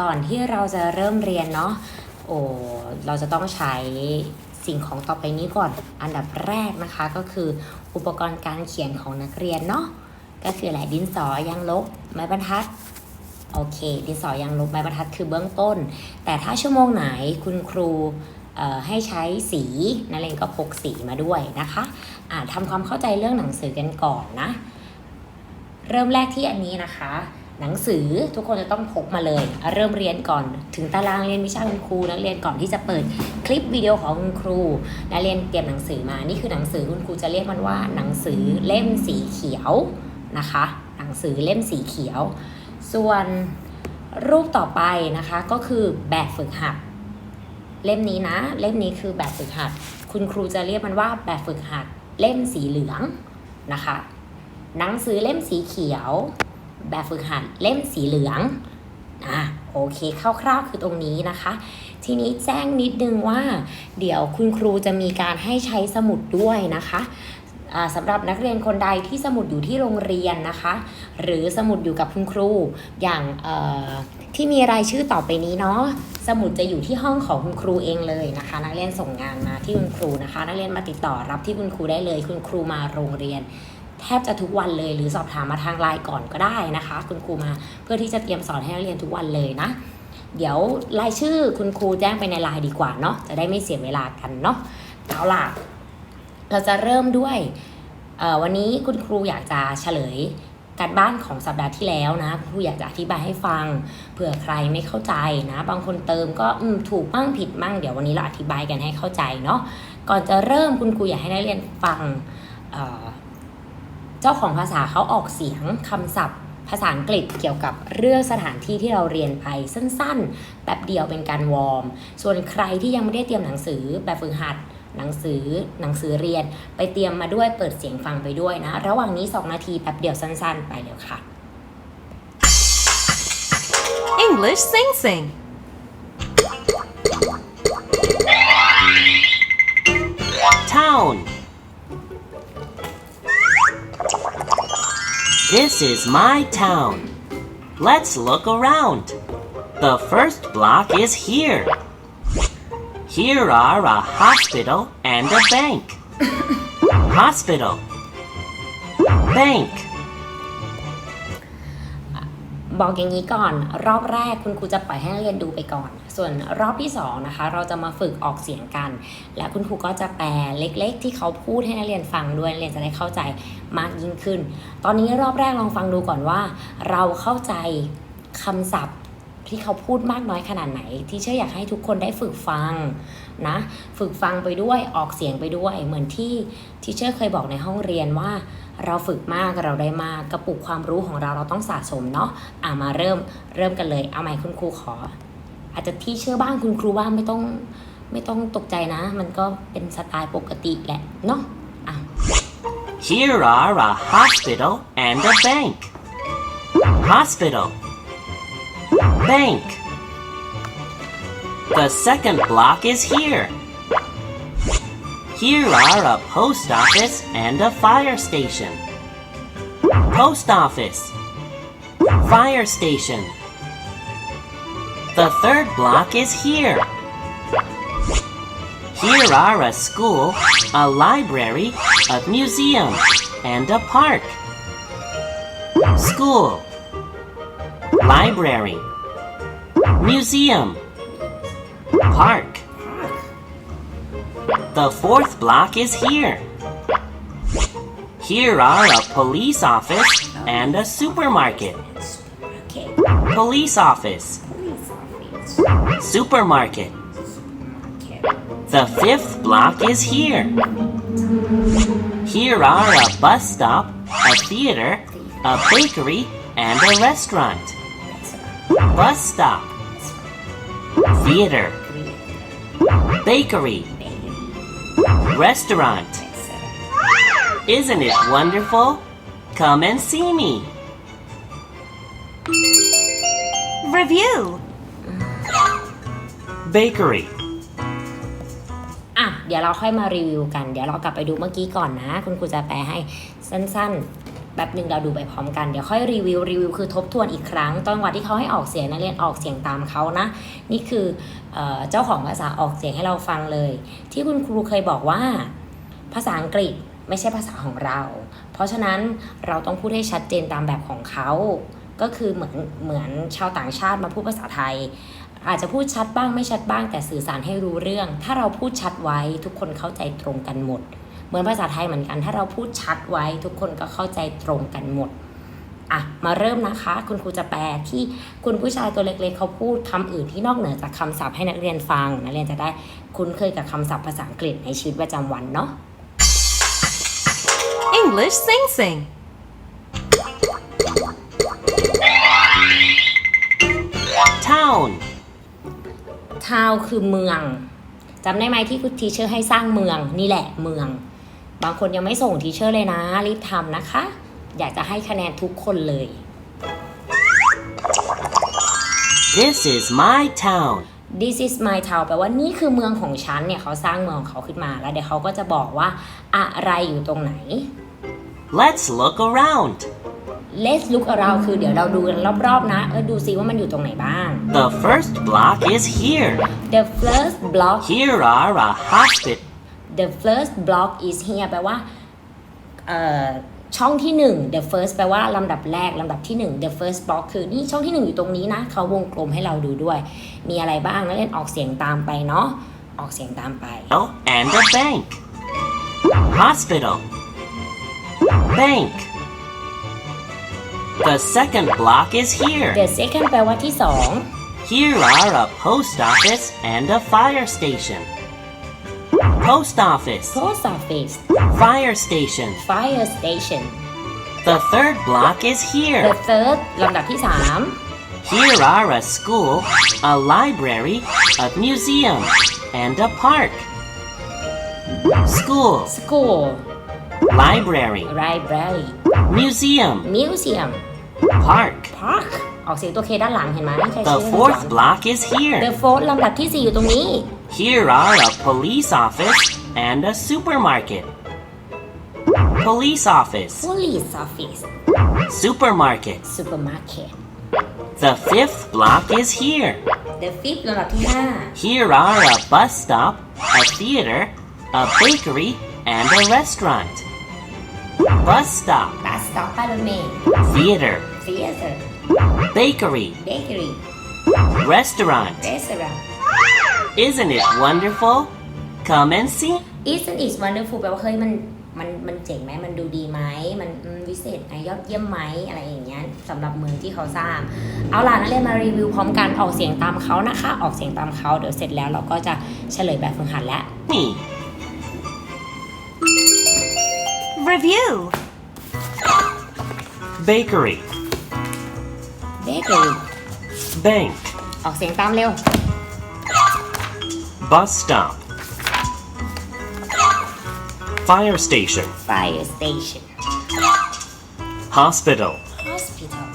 ก่อนที่เราจะเริ่มเรียนเนาะโอ้เราจะต้องใช้สิ่งของต่อไปนี้ก่อนอันดับแรกนะคะก็คืออุปกรณ์การเขียนของนักเรียนเนาะก็คืออะไรดินสอยางลบ ไม้บรรทัดโอเค ดินสอยางลบไม้บรรทัดคือเบื้องต้น แต่ถ้าชั่วโมงไหนคุณครูให้ใช้สีนักเรียนก็พกสีมาด้วยนะคะอ่าทำความเข้าใจเรื่องหนังสือกันก่อนนะ เริ่มแรกที่อันนี้นะคะ หนังสือทุกคนจะต้องพกมาเลย เริ่มเรียนก่อนถึงตารางเรียนวิชาคุณครูนักเรียนก่อนที่จะเปิดคลิปวิดีโอของคุณครูนักเรียนเตรียมหนังสือมานี่คือหนังสือคุณครูจะเรียกมันว่า หนังสือเล่มสีเขียวนะคะ หนังสือเล่มสีเขียว ส่วนรูปต่อไปนะคะก็คือแบบฝึกหัดเล่มนี้นะ เล่มนี้คือแบบฝึกหัด คุณครูจะเรียกมันว่าแบบฝึกหัดเล่มสีเหลืองนะคะ หนังสือเล่มสีเขียว แบบฝึกหัดเล่มสีเหลืองอะโอเคคร่าวๆคือตรงนี้นะคะ ทีนี้แจ้งนิดนึงว่า เดี๋ยวคุณครูจะมีการให้ใช้สมุดด้วยนะคะสำหรับนักเรียนคนใดที่สมุดอยู่ที่โรงเรียนนะคะ หรือสมุดอยู่กับคุณครูอย่างที่มีรายชื่อต่อไปนี้เนาะสมุดจะอยู่ที่ห้องของคุณครูเองเลยนะคะ นักเรียนส่งงานมาที่คุณครูนะคะ นักเรียนมาติดต่อรับที่คุณครูได้เลย คุณครูมาโรงเรียน แทบจะทุกวันเลยหรือสอบถามมาทางไลน์ก่อนก็ได้นะคะ คุณครูมาเพื่อที่จะเตรียมสอนให้นักเรียนทุกวันเลยนะ เดี๋ยวรายชื่อคุณครูแจ้งไปในไลน์ดีกว่าเนาะจะได้ไม่เสียเวลากันเนาะเอาล่ะเราจะเริ่มด้วยวันนี้คุณครูอยากจะเฉลยการบ้านของสัปดาห์ที่แล้วนะคุณครูอยากจะอธิบายให้ฟังเผื่อใครไม่เข้าใจนะ บางคนเติมก็มถูกมั่งผิดมั่งเดี๋ยววันนี้เราอธิบายกันให้เข้าใจเนาะก่อนจะเริ่มคุณครูอยากให้นักเรียนฟัง เอ่อเจ้าของภาษาเขาออกเสียงคำศัพท์ ภาษาอังกฤษเกี่ยวกับเรื่องสถานที่ที่เราเรียนไปสั้นๆแป๊บเดียวเป็นการวอร์ม ส่วนใครที่ยังไม่ได้เตรียมหนังสือแบบฝึกหัดหนังสือหนังสือเรียนไปเตรียมมาด้วยเปิดเสียงฟังไปด้วยนะ ระหว่างนี้ 2 นาทีแป๊บเดียวสั้นๆ ไปเร็วค่ะ English Sing Sing. Town. This is my town. Let's look around. The first block is here. Here are a hospital and a bank. Hospital. Bank. บอกอย่างนี้ก่อน รอบแรกคุณครูจะปล่อยให้นักเรียนดูไปก่อน ส่วนรอบที่สองนะคะเราจะมาฝึกออกเสียงกัน และคุณครูก็จะแปลเล็กๆ ที่เขาพูดให้นักเรียนฟังด้วยนักเรียนจะได้เข้าใจมากยิ่งขึ้น ตอนนี้รอบแรกลองฟังดูก่อนว่า เราเข้าใจคำศัพท์ที่เขาพูดมากน้อยขนาดไหน ที่เชื่ออยากให้ทุกคนได้ฝึกฟังนะฝึกฟังไปด้วยออกเสียงไปด้วยเหมือนที่ที่เชื่อเคยบอกในห้องเรียนว่า เราฝึกมากเราได้มากกระปุกความรู้ของเราเราต้องสะสมเนาะอะมาเริ่มเริ่มกันเลยเอาใหม่คุณครูขอ อาจจะที่เชื่อบ้างคุณครูบ้างไม่ต้องไม่ต้องตกใจนะ มันก็เป็นสไตล์ปกติแหละเนาะอะ Here are a hospital and a bank. Hospital. Bank. The second block is here. Here are a post office and a fire station. Post office. Fire station. The third block is here. Here are a school, a library, a museum, and a park. School Library Museum Park The fourth block is here. Here are a police office and a supermarket. Police office Supermarket. The fifth block is here. Here are a bus stop, a theater, a bakery, and a restaurant. Bus stop. Theater. Bakery. Restaurant. Isn't it wonderful? Come and see me. Review. Bakery, อะ เดี๋ยวเราค่อยมารีวิวกัน เดี๋ยวเรากลับไปดูเมื่อกี้ก่อนนะ คุณครูจะแปลให้สั้นๆแบบหนึ่งเราดูไปพร้อมกัน เดี๋ยวค่อยรีวิว รีวิวคือทบทวนอีกครั้ง ตอนวันที่เขาให้ออกเสียงนักเรียนออกเสียงตามเขานะ นี่คือเออเจ้าของภาษาออกเสียงให้เราฟังเลย ที่คุณครูเคยบอกว่า ภาษาอังกฤษไม่ใช่ภาษาของเรา เพราะฉะนั้นเราต้องพูดให้ชัดเจนตามแบบของเขา ก็คือเหมือนเหมือนชาวต่างชาติมาพูดภาษาไทย อาจจะพูดชัดบ้างไม่ชัดบ้าง แต่สื่อสารให้รู้เรื่อง ถ้าเราพูดชัดไว้ทุกคนเข้าใจตรงกันหมด เหมือนภาษาไทยเหมือนกัน ถ้าเราพูดชัดไว้ทุกคนก็เข้าใจตรงกันหมดอะมาเริ่มนะคะ คุณครูจะแปลที่คุณผู้ชายตัวเล็กๆเขาพูดคำอื่นที่นอกเหนือจากคำศัพท์ให้นักเรียนฟัง นักเรียนจะได้คุ้นเคยกับคำศัพท์ภาษาอังกฤษในชีวิตประจำวันเนาะ English Sing Sing. Town. ทาวคือเมืองจำได้ไหมที่คุณทีเชอร์ให้สร้างเมืองนี่แหละเมือง บางคนยังไม่ส่งทีเชอร์เลยนะ รีบทำนะคะ อยากจะให้คะแนนทุกคนเลย This is my town. This is my town แปลว่านี่คือเมืองของฉันเนี่ยเขาสร้างเมืองของเขาขึ้นมาแล้วเดี๋ยวเขาก็จะบอกว่าอะไรอยู่ตรงไหน Let's look around. Let's look around คือเดี๋ยวเราดูกันรอบๆนะ เออดูซิว่ามันอยู่ตรงไหนบ้าง The first block is here. The first block Here are a hospital. the first block is here แปลว่าเอ่อช่องที่หนึ่ง the first แปลว่าลำดับแรกลำดับที่หนึ่ง the first block คือนี่ช่องที่หนึ่งอยู่ตรงนี้นะ เขาวงกลมให้เราดูด้วย มีอะไรบ้างนักเรียนออกเสียงตามไปเนาะออกเสียงตามไป and a bank. Hospital. Bank. The second block is here. the second แปลว่าที่สอง Here are a post office and a fire station. Post office. post office Fire station. fire station The third block is the here. third ลำดับที่สาม Here are a school, a library, a museum, and a park. School, school library, library museum, museum park. park ออกเสียงตัวเคด้านหลังเห็นไหมไม่เคย The ชื่อ fourth block is the here. fourth ลำดับที่สี่อยู่ตรงนี้ Here are a police office and a supermarket. Police office, police office supermarket. supermarket The fifth block is here. the fifth ลำดับที่ห้า Here are a bus stop, a theater, a bakery, and a restaurant. Bus stop, bus stop ป้ายรถเมล์ theater, theater bakery, bakery restaurant. restaurant Isn't it wonderful? Come and see. isn't it wonderful แปลว่าเฮ้ยมันมันมันเจ๋งไหมมันดูดีไหมมันอืมวิเศษไหมยอดเยี่ยมไหมอะไรอย่างเงี้ยสำหรับเมืองที่เขาสร้าง เอาล่ะนักเรียนมารีวิวพร้อมกันออกเสียงตามเขานะคะ ออกเสียงตามเขาเดี๋ยวเสร็จแล้วเราก็จะเฉลยแบบฝึกหัดแล้ว Me. Review. Bakery, bakery bank, ออกเสียงตามเร็ว bus stop, fire station, fire station hospital, hospital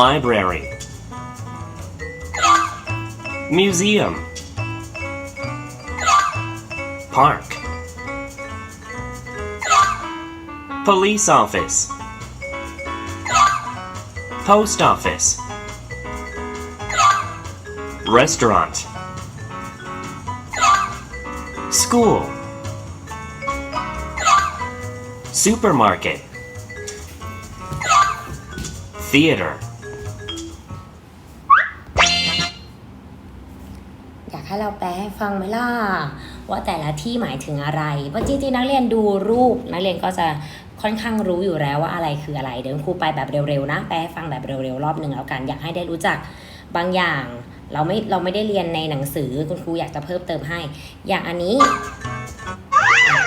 library, museum, park, Police office, post office, restaurant, school, supermarket, theater. อยากให้เราแปลให้ฟังไหมล่ะ ว่าแต่ละที่หมายถึงอะไร เพราะจริงๆ นักเรียนดูรูป นักเรียนก็จะ ค่อนข้างรู้อยู่แล้วว่าอะไรคืออะไร เดี๋ยวครูไปแบบเร็วๆนะแปลให้ฟังแบบเร็วๆรอบหนึ่งแล้วกันอยากให้ได้รู้จักบางอย่าง เราไม่เราไม่ได้เรียนในหนังสือคุณครูอยากจะเพิ่มเติมให้ อย่างอันนี้อะ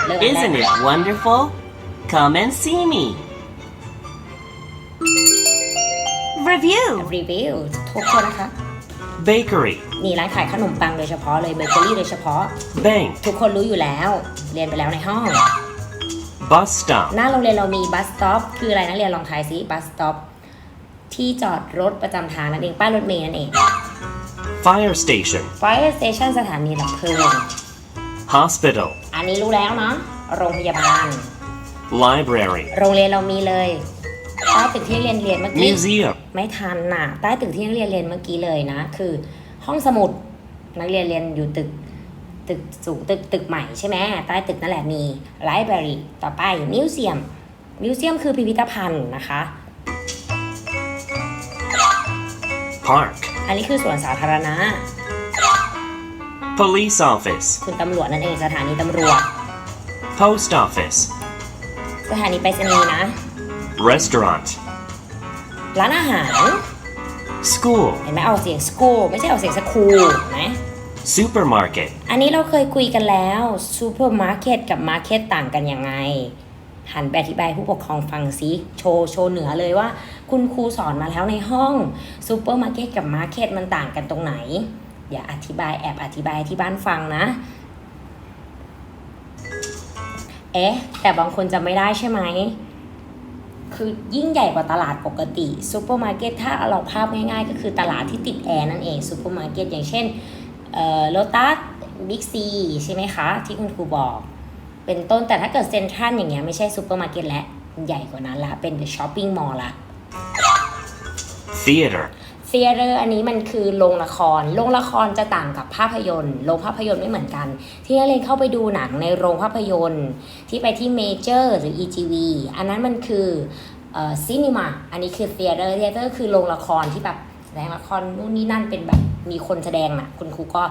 เริ่มอันแรก Isn't it wonderful? Come and see me. Review. รีวิวทุกคนนะคะ Bakery, นี่ร้านขายขนมปังโดยเฉพาะเลยเบเกอรี่โดยเฉพาะ bank, ทุกคนรู้อยู่แล้ว เรียนไปแล้วในห้อง bus stop, หน้าโรงเรียนเรามีบัสสต็อปคืออะไรนักเรียนลองทายซิบัสสต็อปที่จอดรถประจำทางนั่นเองป้ายรถเมล์นั่นเอง fire station, Fire Station สถานีดับเพลิง hospital, อันนี้รู้แล้วเนาะโรงพยาบาล library, โรงเรียนเรามีเลยใต้ตึกที่เรียนเรียนเมื่อกี้ museum, ไม่ทันน่ะใต้ตึกที่นักเรียนเรียนเมื่อกี้เลยนะ คือ ห้องสมุดนักเรียนเรียนอยู่ตึก ตึกสูงตึกตึกใหม่ใช่ไหมใต้ตึกนั่นแหละมี library ต่อไป museum museum คือพิพิธภัณฑ์นะคะ park, อันนี้คือสวนสาธารณะ police office, คุณตำรวจนั่นเองสถานีตำรวจ post office, สถานีไปรษณีย์นะ restaurant, ร้านอาหาร school, เห็นไหมออกเสียง school ไม่ใช่ออกเสียง school ไหม supermarket, อันนี้เราเคยคุยกันแล้ว supermarket กับ market ต่างกันยังไง หันไปอธิบายผู้ปกครองฟังซิโชว์โชว์เหนือเลยว่า คุณครูสอนมาแล้วในห้อง supermarket กับ market มันต่างกันตรงไหนเดี๋ยวอธิบายแอบอธิบายที่บ้านฟังนะ เอ๊ะ แต่บางคนจะไม่ได้ใช่ไหมคือยิ่งใหญ่กว่าตลาดปกติซูเปอร์มาร์เก็ตถ้าเราภาพง่ายๆ ก็คือตลาดที่ติดแอร์นั่นเองซูเปอร์มาร์เก็ตอย่างเช่น โลตัสบิ๊กซีใช่ไหมคะ ที่คุณครูบอก เป็นต้นแต่ถ้าเกิดเซ็นทรัลอย่างเงี้ยไม่ใช่ซูเปอร์มาร์เก็ตและใหญ่กว่านั้นละเป็นช้อปปิ้งมอลล์ละ theater, เซียเตอร์อันนี้มันคือโรงละคร โรงละครจะต่างกับภาพยนตร์ โรงภาพยนตร์ไม่เหมือนกัน ที่นักเรียนเข้าไปดูหนังในโรงภาพยนตร์ ที่ไปที่เมเจอร์หรือ EGV อันนั้นมันคือเอ่อซีนีมาอันนี้คือเซียเตอร์เซียเตอร์คือโรงละครที่แบบแสดงละครนู่นนี่นั่นเป็นแบบ มีคนแสดงน่ะคุณครูก็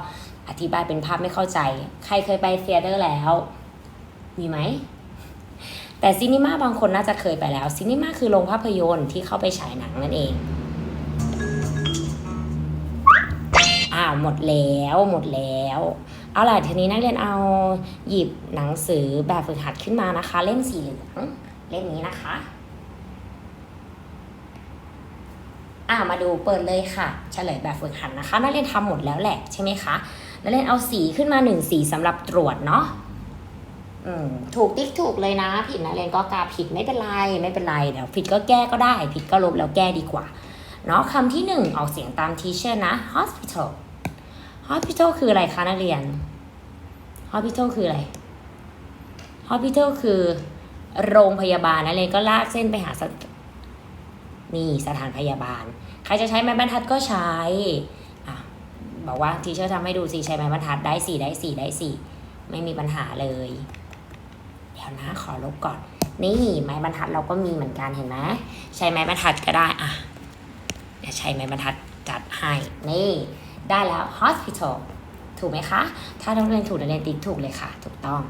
อธิบายเป็นภาพไม่เข้าใจ ใครเคยไปเซียเตอร์แล้ว มีไหม แต่ซีนีมาบางคนน่าจะเคยไปแล้วซีนีมาคือโรงภาพยนตร์ที่เข้าไปฉายหนังนั่นเองอ้าวหมดแล้วหมดแล้วเอาล่ะทีนี้นักเรียนเอาหยิบหนังสือแบบฝึกหัดขึ้นมานะคะ เล่มสีเหลืองเล่มนี้นะคะ อ่ามาดูเปิดเลยค่ะเฉลยแบบฝึกหัดนะคะ นักเรียนทำหมดแล้วแหละใช่ไหมคะนักเรียนเอาสีขึ้นมาหนึ่งสีสำหรับตรวจเนาะอืมถูกติ๊กถูกเลยนะ ผิดนักเรียนก็กาผิดไม่เป็นไรไม่เป็นไรเดี๋ยวผิดก็แก้ก็ได้ ผิดก็ลบแล้วแก้ดีกว่าเนาะคำที่หนึ่งออกเสียงตามทีเชอร์นะ hospital hospital คืออะไรคะนักเรียน hospital คืออะไร hospital คือโรงพยาบาลนักเรียนก็ลากเส้นไปหาสถนี่สถานพยาบาล ใครจะใช้ไม้บรรทัดก็ใช้อะบอกว่าทีเชอร์ทำให้ดูสิใช้ไม้บรรทัดได้สี่ได้สี่ได้สี่ไม่มีปัญหาเลย เดี๋ยวนะขอลบก่อน นี่ไม้บรรทัดเราก็มีเหมือนกันเห็นไหมใช้ไม้บรรทัดก็ได้อะเดี๋ยวใช้ไม้บรรทัดจัดให้นี่ ได้แล้ว hospital ถูกไหมคะ ถ้านักเรียนถูกนักเรียนติ๊กถูกเลยค่ะ ถูกต้อง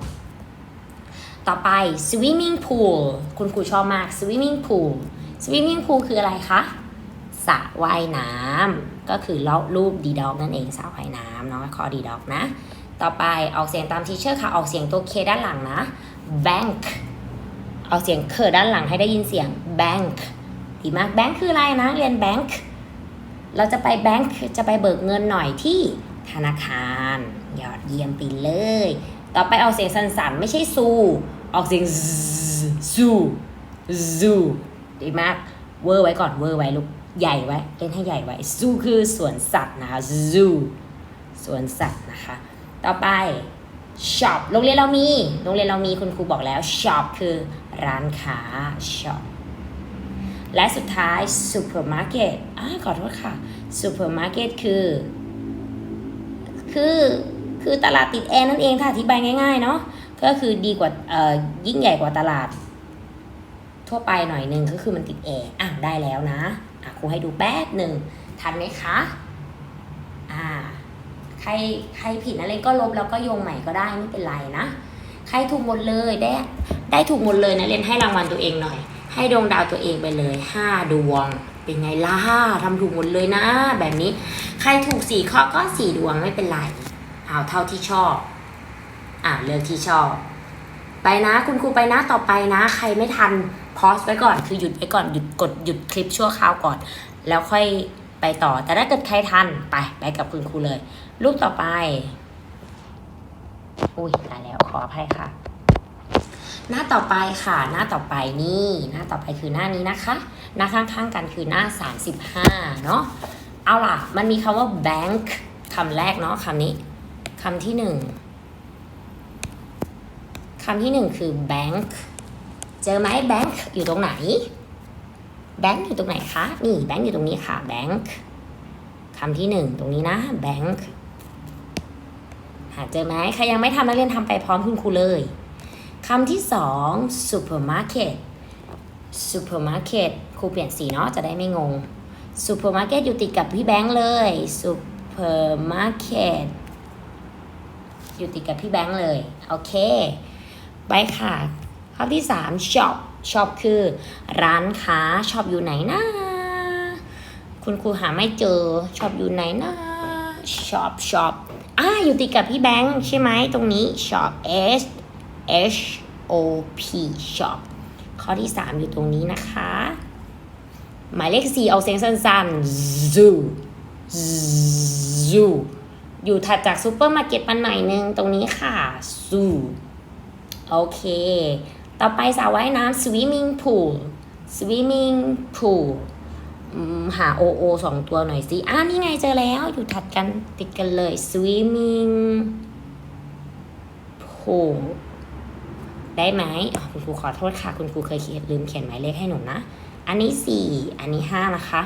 ต่อไป swimming pool คุณครูชอบมาก swimming pool swimming pool คืออะไรคะ สระว่ายน้ำก็คือรูปดีด็อกนั่นเองสระว่ายน้ำเนาะคอดีด็อกนะ ต่อไปออกเสียงตามทีเชอร์ค่ะออกเสียงตัวเคด้านหลังนะ bank เอาเสียงเคด้านหลังให้ได้ยินเสียง bank ดีมาก bank คืออะไรนะเรียน bank เราจะไปแบงค์จะไปเบิกเงินหน่อยที่ธนาคาร ยอดเยี่ยมไปเลย ต่อไปเอาเสียงสั้นๆไม่ใช่ซูออกเสียงซูซูดีมาก เวอร์ไว้ก่อนเวอร์ไว้ลูก ใหญ่ไว้เล่นให้ใหญ่ไว้ซูคือสวนสัตว์นะคะซูสวนสัตว์นะคะ ต่อไป shop โรงเรียนเรามี โรงเรียนเรามีคุณครูบอกแล้ว shop คือร้านค้า shop และสุดท้าย supermarket อ่าขอโทษค่ะ supermarket คือ คือคือตลาดติดแอร์นั่นเองถ้าอธิบายง่ายๆเนาะก็คือดีกว่าเอ่อยิ่งใหญ่กว่าตลาด ทั่วไปหน่อยนึงก็คือมันติดแอร์อะได้แล้วนะ รูให้ดูแป๊บหนึ่งทันไหมคะอ่าใครใครผิดอะไรก็ลบแล้วก็โยงใหม่ก็ได้ไม่เป็นไรนะใครถูกหมดเลยได้ได้ถูกหมดเลยนะเรียนให้รางวัลตัวเองหน่อย ให้ดวงดาวตัวเองไปเลยห้าดวงเป็นไงล่ะทำถูกหมดเลยนะ แบบนี้ ใครถูกสี่ข้อก็สี่ดวงไม่เป็นไรเอาเท่าที่ชอบ อ่าเลือกที่ชอบ ไปนะ คุณครูไปนะต่อไปนะ ใครไม่ทัน พอสไว้ก่อนคือหยุดไว้ก่อนหยุดกดหยุดคลิปชั่วคราวก่อน แล้วค่อยไปต่อ แต่ถ้าเกิดใครทันไปไปกับคุณครูเลย รูปต่อไป อุ้ยตายแล้วขออภัยค่ะ หน้าต่อไปค่ะ หน้าต่อไปนี่ หน้าต่อไปคือหน้านี้นะคะ หน้าข้างๆกันคือหน้า 35 เนาะเอาล่ะ มันมีคำว่า bank คำแรกเนาะคำนี้คำที่หนึ่งคำที่หนึ่งคือ bank เจอไหมแบงค์อยู่ตรงไหนแบงค์อยู่ตรงไหนคะ นี่แบงค์อยู่ตรงนี้ค่ะแบงค์คำที่หนึ่งตรงนี้นะแบงค์หาเจอไหมใครยังไม่ทำนักเรียนทำไปพร้อมคุณครูเลยคำที่สอง supermarket supermarket ครูเปลี่ยนสีเนาะจะได้ไม่งง supermarket อยู่ติดกับพี่แบงค์เลย supermarket อยู่ติดกับพี่แบงค์เลย โอเค ไปค่ะ คำที่สาม shop shop คือ ร้านค้า shop อยู่ไหนนะ คุณครูหาไม่เจอ shop อยู่ไหนนะ shop shop อ่าอยู่ติดกับพี่แบงค์ใช่ไหมตรงนี้ shop s h o p shop ข้อที่ 3 อยู่ตรงนี้นะคะ หมายเลข 4 เอาเสียงสั้นๆ zoo zoo อยู่ถัดจากซูเปอร์มาร์เก็ตมาหน่อยนึงตรงนี้ค่ะ zoo โอเค ต่อไปสระว่ายน้ำ swimming pool swimming pool อืมหา o o สองตัวหน่อยสิอ่านี่ไงเจอแล้วอยู่ถัดกันติดกันเลย swimming pool ได้ไหมคุณครูขอโทษค่ะ คุณครูเคยเขียนลืมเขียนหมายเลขให้หนูนะ อันนี้ 4 อันนี้ 5 นะคะ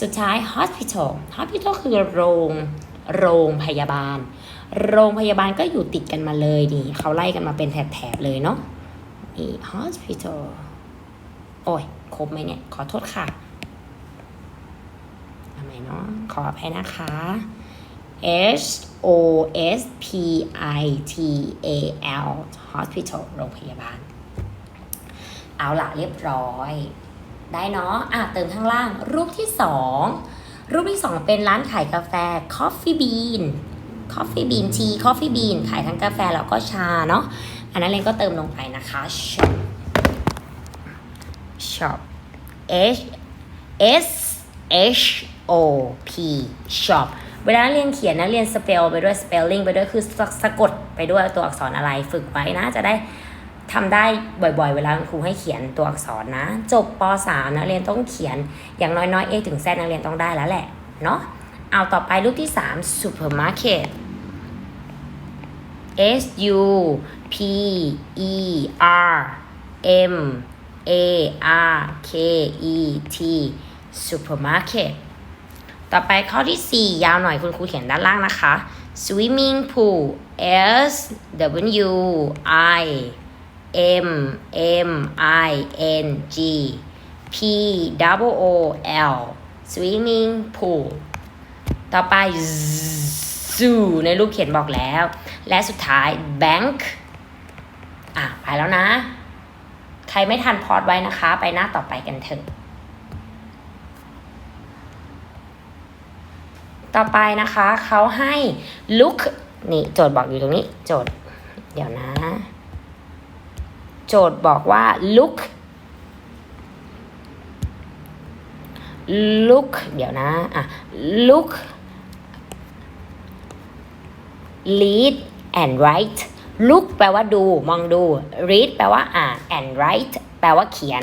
สุดท้าย hospital hospital คือโรงโรงพยาบาล โรงพยาบาลก็อยู่ติดกันมาเลยนี่เขาไล่กันมาเป็นแถบๆเลยเนาะ นี่ hospital โอ้ยครบไหมเนี่ย ขอโทษค่ะทำไมเนาะขออภัยนะคะ H O S P I T A L hospital โรงพยาบาล เอาละเรียบร้อย ได้เนาะอะเติมข้างล่าง รูปที่สองรูปที่สองเป็นร้านขายกาแฟ Coffee Bean Coffee Bean Tea Coffee Bean ขายทั้งกาแฟแล้วก็ชาเนาะ อันนั้นเรนก็เติมลงไปนะคะ shop shop H S H O P shop เวลานักเรียนเขียนนักเรียน spell ไปด้วย spelling ไปด้วยคือสะสะกดไปด้วยตัวอักษรอะไรฝึกไว้นะจะได้ทำได้บ่อยๆ เวลาคุณครูให้เขียนตัวอักษรนะ จบป .3 นักเรียนต้องเขียนอย่างน้อยๆ A ถึง Z นักเรียนต้องได้แล้วแหละเนาะเอาต่อไปรูปที่ 3 supermarket S U P E R M A R K E T supermarket ต่อไปข้อที่ 4 ยาวหน่อยคุณครูเขียนด้านล่างนะคะ swimming pool S W I M M I N G P O O L swimming pool ต่อไป zoo ในรูปเขียนบอกแล้ว และสุดท้าย bank อะไปแล้วนะ ใครไม่ทันพอดไว้นะคะ ไปหน้าต่อไปกันเถอะต่อไปนะคะเขาให้ look นี่โจทย์บอกอยู่ตรงนี้ โจทย์ เดี๋ยวนะ โจทย์บอกว่า look look เดี๋ยวนะอะ look read and write look แปลว่าดู มองดู read แปลว่าอ่าน and write แปลว่าเขียน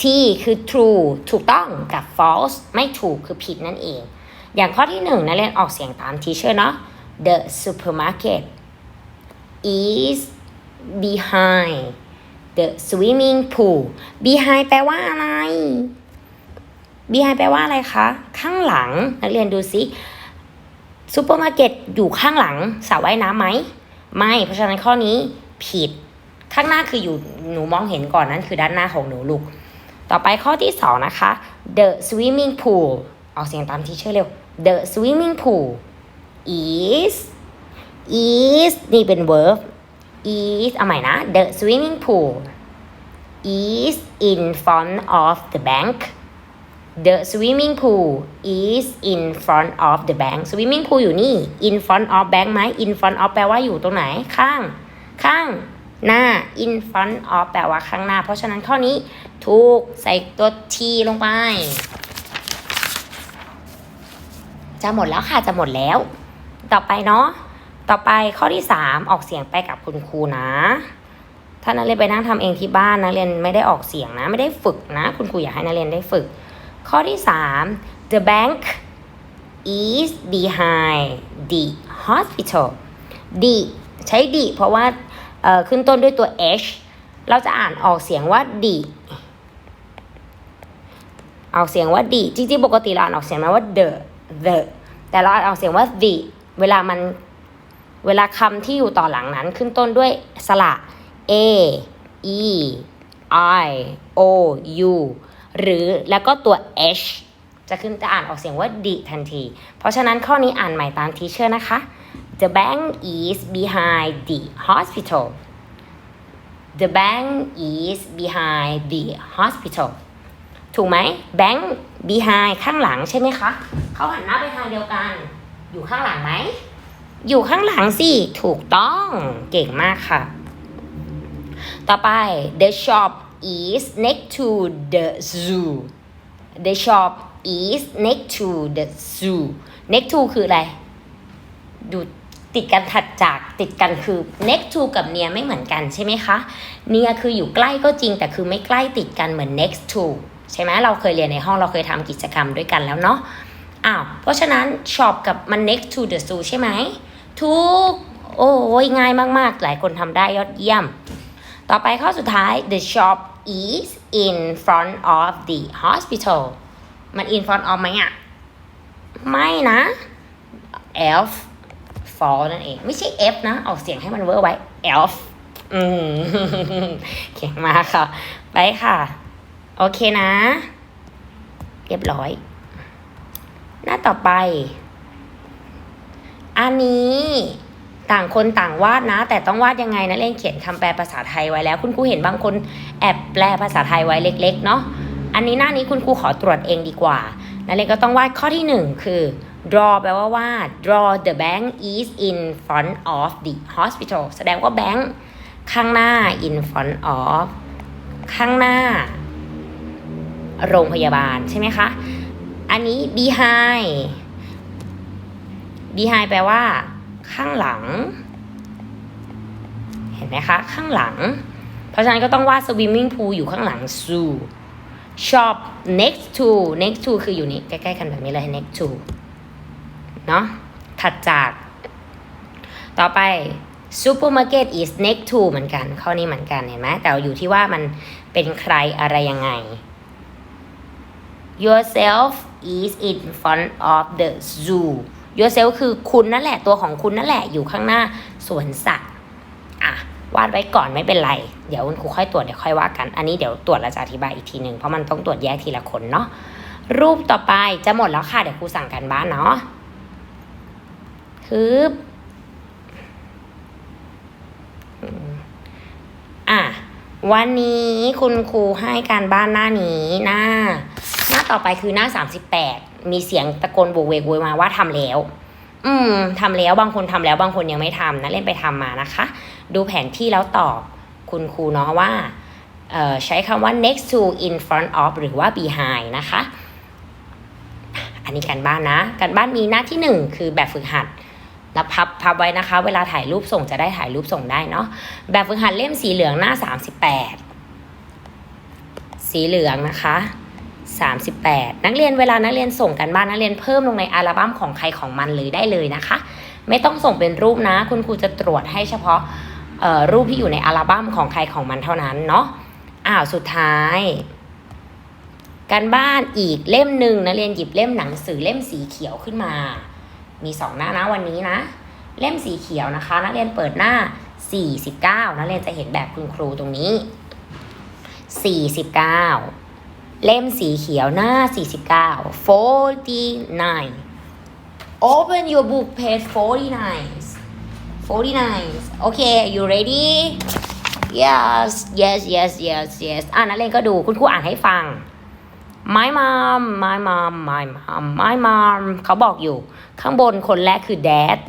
T คือ true ถูกต้องกับ false ไม่ถูกคือผิดนั่นเอง อย่างข้อที่หนึ่งนะเรียนออกเสียงตามทีเชอร์เนาะ the supermarket is behind the swimming pool behind แปลว่าอะไร behind แปลว่าอะไรคะ ข้างหลัง นักเรียนดูสิซูเปอร์มาร์เก็ตอยู่ข้างหลังสระว่ายน้ำไหม ไม่ เพราะฉะนั้นข้อนี้ผิด ข้างหน้าคืออยู่หนูมองเห็นก่อนนั้นคือด้านหน้าของหนูลูก ต่อไปข้อที่สองนะคะ the swimming pool ออกเสียงตามที่เชื่อเร็ว the swimming pool is is นี่เป็น verb is เอาใหม่นะ the swimming pool is in front of the bank the swimming pool is in front of the bank swimming pool อยู่นี่ in front of bank ไหม in front of แปลว่าอยู่ตรงไหนข้าง ข้างหน้า in front of แปลว่าข้างหน้า เพราะฉะนั้นข้อนี้ถูกใส่ตัว t ลงไป จะหมดแล้วค่ะจะหมดแล้ว ต่อไปเนาะต่อไปข้อที่ 3 ออกเสียงไปกับคุณครูนะถ้านักเรียนไปนั่งทำเองที่บ้านนักเรียนไม่ได้ออกเสียงนะ ไม่ได้ฝึกนะ คุณครูอยากให้นักเรียนได้ฝึก ข้อที่ 3 the bank is behind the hospital the ใช้ the เพราะว่าเอ่อขึ้นต้นด้วยตัว h เราจะอ่านออกเสียงว่าดิออกเสียงว่าดิจริงๆ ปกติเราอ่านออกเสียงมาว่า the the แต่เราอ่านออกเสียงว่า the เวลามันเวลาคำที่อยู่ต่อหลังนั้นขึ้นต้นด้วยสระ a e i o u หรือแล้วก็ตัว h จะขึ้นจะอ่านออกเสียงว่าดิทันที เพราะฉะนั้นข้อนี้อ่านใหม่ตามทีเชอร์นะคะ The bank is behind the hospital The bank is behind the hospital ถูกไหม bank behind ข้างหลังใช่ไหมคะ เขาหันหน้าไปทางเดียวกัน อยู่ข้างหลังไหม อยู่ข้างหลังสิ ถูกต้อง เก่งมากค่ะ ต่อไป the shop is next to the zoo the shop is next to the zoo next to คืออะไร ดูติดกันถัดจากติดกันคือ next to กับ near ไม่เหมือนกันใช่ไหมคะ near คืออยู่ใกล้ก็จริงแต่คือไม่ใกล้ติดกันเหมือน next to ใช่ไหมเราเคยเรียนในห้องเราเคยทำกิจกรรมด้วยกันแล้วเนาะอ้าวเพราะฉะนั้น shop กับมัน next to the zoo ใช่ไหมทุก โอ้ยง่ายมาก ๆ หลายคนทำได้ยอดเยี่ยม ต่อไปข้อสุดท้าย the shop is in front of the hospital มัน in front of ไหมอะไม่นะ elf fall นั่นเอง ไม่ใช่ f นะ ออกเสียงให้มันเวอร์ไว้ elf อืมเก่งมากค่ะ ไปค่ะ โอเคนะ เรียบร้อย หน้าต่อไป อันนี้ ต่างคนต่างวาดนะ แต่ต้องวาดยังไงนะเล่นเขียนคำแปลภาษาไทยไว้แล้ว คุณครูเห็นบางคนแอบแปลภาษาไทยไว้เล็ก ๆ เนาะอันนี้หน้านี้คุณครูขอตรวจเองดีกว่านักเรียนก็ต้องวาดข้อที่หนึ่งคือ draw แปลว่าวาด draw the bank is in front of the hospital แสดงว่าแบงค์ข้างหน้า in front of ข้างหน้า โรงพยาบาลใช่ไหมคะ อันนี้ behind behind แปลว่า ข้างหลัง เห็นไหมคะ ข้างหลัง เพราะฉะนั้นก็ต้องวาด swimming pool อยู่ข้างหลัง zoo shop next to next to คืออยู่นี่ใกล้ๆกันแบบนี้เลย next to เนาะถัดจาก ต่อไป supermarket is next to เหมือนกัน ข้อนี้เหมือนกันเห็นไหมแต่อยู่ที่ว่ามันเป็นใครอะไรยังไง yourself is in front of the zoo yourself คือคุณนั่นแหละตัวของคุณนั่นแหละอยู่ข้างหน้าสวนสัตว์อะวาดไว้ก่อนไม่เป็นไร เดี๋ยวคุณครูค่อยตรวจเดี๋ยวค่อยว่ากัน อันนี้เดี๋ยวตรวจแล้วจะอธิบายอีกทีหนึ่งเพราะมันต้องตรวจแยกทีละคนเนาะรูปต่อไปจะหมดแล้วค่ะเดี๋ยวครูสั่งกันบ้านเนาะฮึบอืมอะวันนี้คุณครูให้การบ้านหน้านี้หน้า หน้าต่อไปคือหน้า 38 มีเสียงตะโกนโบกเวกโวยมาว่าทำแล้ว อืมทำแล้วบางคนทำแล้วบางคนยังไม่ทำนะเล่นไปทำมานะคะ ดูแผนที่แล้วตอบคุณครูเนาะว่าเอ่อใช้คำว่า next to in front of หรือว่า behind นะคะ อันนี้การบ้านนะ การบ้านมีหน้าที่หนึ่งคือแบบฝึกหัดแล้วพับพับไว้นะคะ เวลาถ่ายรูปส่งจะได้ถ่ายรูปส่งได้เนาะ แบบฝึกหัดเล่มสีเหลืองหน้า 38 สีเหลืองนะคะ 38 นักเรียนเวลานักเรียนส่งกันบ้านนักเรียนเพิ่มลงในอัลบั้มของใครของมันเลยได้เลยนะคะ ไม่ต้องส่งเป็นรูปนะ คุณครูจะตรวจให้เฉพาะรูปที่อยู่ในอัลบั้มของใครของมันเท่านั้นเนาะอ้าวสุดท้าย การบ้านอีกเล่มหนึ่งนักเรียนหยิบเล่มหนังสือเล่มสีเขียวขึ้นมา มีสองหน้านะวันนี้นะ เล่มสีเขียวนะคะ นักเรียนเปิดหน้า 49 นักเรียนจะเห็นแบบคุณครูตรงนี้ 49 เล่มสีเขียวหน้า 49 49 Open your book page 49 49 Okay you ready Yes yes yes yes yes อะนักเรียนก็ดูคุณครูอ่านให้ฟัง My mom my mom my mom my mom เขาบอกอยู่ ข้างบนคนแรกคือ dad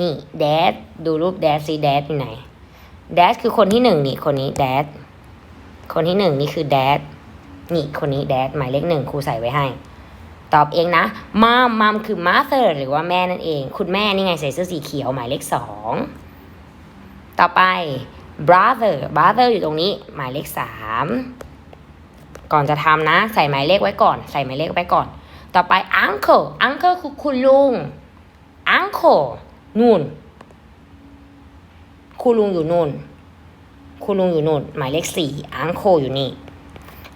นี่ dad ดูรูป dad สิ dad อยู่ไหน dad คือคนที่หนึ่งนี่ คนนี้ dad คนที่หนึ่งนี่คือ dad นี่คนนี้ dad หมายเลขหนึ่งครูใส่ไว้ให้ ตอบเองนะ mom mom คือ mother หรือว่าแม่นั่นเอง คุณแม่นี่ไงใส่เสื้อสีเขียวหมายเลขสองต่อไป brother brother อยู่ตรงนี้หมายเลขสามก่อนจะทำนะ ใส่หมายเลขไว้ก่อน ใส่หมายเลขไว้ก่อน ต่อไป uncle uncle คือคุณลุง uncle นู่นคคุณลุงอยู่นู่น คุณลุงอยู่นู่น หมายเลขสี่ uncle อยู่นี่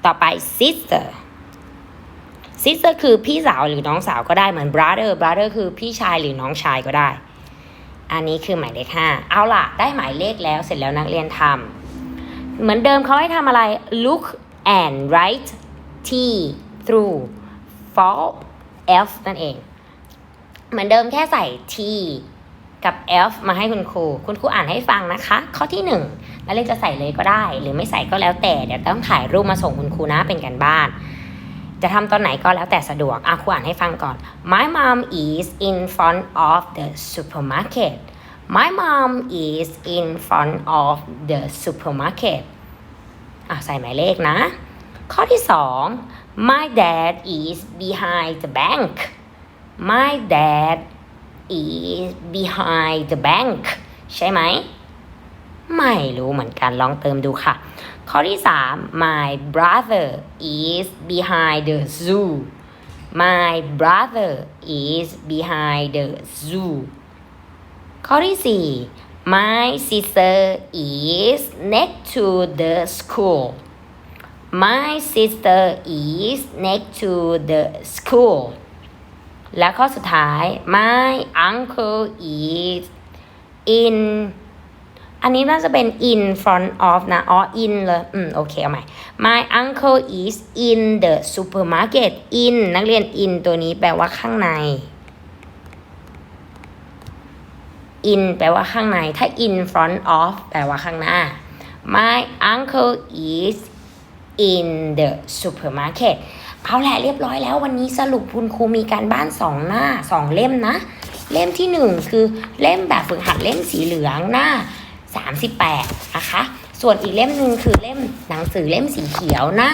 ต่อไป sister sister คือพี่สาวหรือน้องสาวก็ได้เหมือน brother brother คือพี่ชายหรือน้องชายก็ได้ อันนี้คือหมายเลขห้าเอาล่ะ ได้หมายเลขแล้วเสร็จแล้วนักเรียนทำเหมือนเดิมเขาให้ทำอะไร look and write t through fall f นั่นเอง เหมือนเดิมแค่ใส่ t กับ f มาให้คุณครู คุณครูอ่านให้ฟังนะคะ ข้อที่หนึ่งนักเรียนจะใส่เลยก็ได้ หรือไม่ใส่ก็แล้วแต่ เดี๋ยวต้องถ่ายรูปมาส่งคุณครูนะเป็นกันบ้าน จะทำตอนไหนก็แล้วแต่สะดวกอะครูอ่านให้ฟังก่อน My mom is in front of the supermarket My mom is in front of the supermarket อะใส่หมายเลขนะ ข้อที่สอง My dad is behind the bank My dad is behind the bank ใช่ไหม ไม่รู้เหมือนกันลองเติมดูค่ะ ข้อที่สาม My brother is behind the zoo My brother is behind the zoo ข้อที่สี่ My sister is next to the school My sister is next to the school และข้อสุดท้าย My uncle is in อันนี้น่าจะเป็น in front of นะ อ๋อ in เลย อืม โอเค เอาใหม่ My uncle is in the supermarket in นักเรียน in ตัวนี้แปลว่าข้างใน in แปลว่าข้างใน ถ้า in front of แปลว่าข้างหน้า My uncle is in the supermarket เอาแหละเรียบร้อยแล้ววันนี้สรุปคุณครูมีการบ้านสองหน้าสองเล่มนะ เล่มที่หนึ่งคือเล่มแบบฝึกหัดเล่มสีเหลืองหน้า38นะคะ ส่วนอีกเล่มหนึ่งคือเล่มหนังสือเล่มสีเขียวหน้า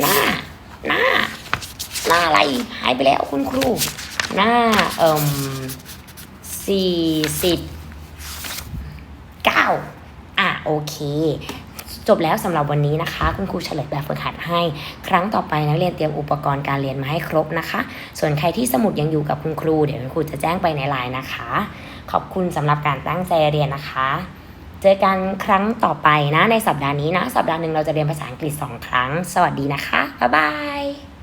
หน้า หน้า หน้าอะไรหายไปแล้วคุณครู หน้าเอ่มสี่สิบเก้าอะโอเค จบแล้วสำหรับวันนี้นะคะ คุณครูเฉลยแบบฝึกหัดให้ ครั้งต่อไปนักเรียนเตรียมอุปกรณ์การเรียนมาให้ครบนะคะ ส่วนใครที่สมุดยังอยู่กับคุณครูเดี๋ยวคุณครูจะแจ้งไปในไลน์นะคะ ขอบคุณสำหรับการตั้งใจเรียนนะคะ เจอกันครั้งต่อไปนะในสัปดาห์นี้นะ สัปดาห์หนึ่งเราจะเรียนภาษาอังกฤษ 2 ครั้ง สวัสดีนะคะบ๊ายบาย